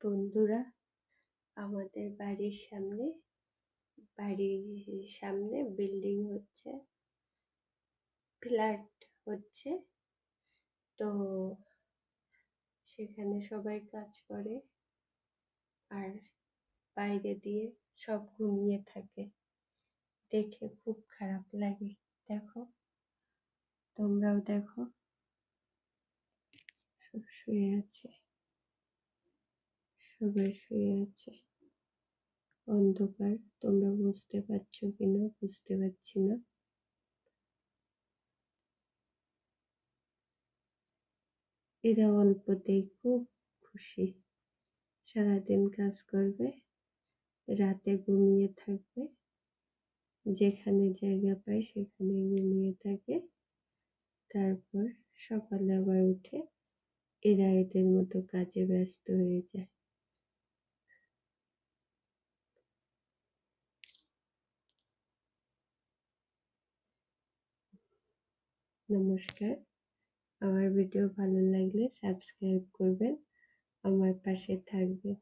বন্ধুরা, আমাদের বাড়ির সামনে বাড়ির সামনে বিল্ডিং হচ্ছে ফ্ল্যাট হচ্ছে। তো সেখানে সবাই কাজ করে আর বাইরে দিয়ে সব ঘুমিয়ে থাকে। দেখে খুব খারাপ লাগে, দেখো। তোমরাও দেখো। শুয়ে আছে। সবাই শুয়ে আছে। অন্ধকার, তোমরা বুঝতে পারছ কিনা, বুঝতে পারছি না। এরা অল্পতেই খুব খুশি। সারাদিন কাজ করবে, রাতে ঘুমিয়ে থাকবে। যেখানে জায়গা পায় সেখানে ঘুমিয়ে থাকে। তারপর সকালে আবার উঠে এরা এদের মতো কাজে ব্যস্ত হয়ে যায়। নমস্কার। আমার ভিডিও ভালো লাগলে সাবস্ক্রাইব করবেন আমার পাশে থাকবেন।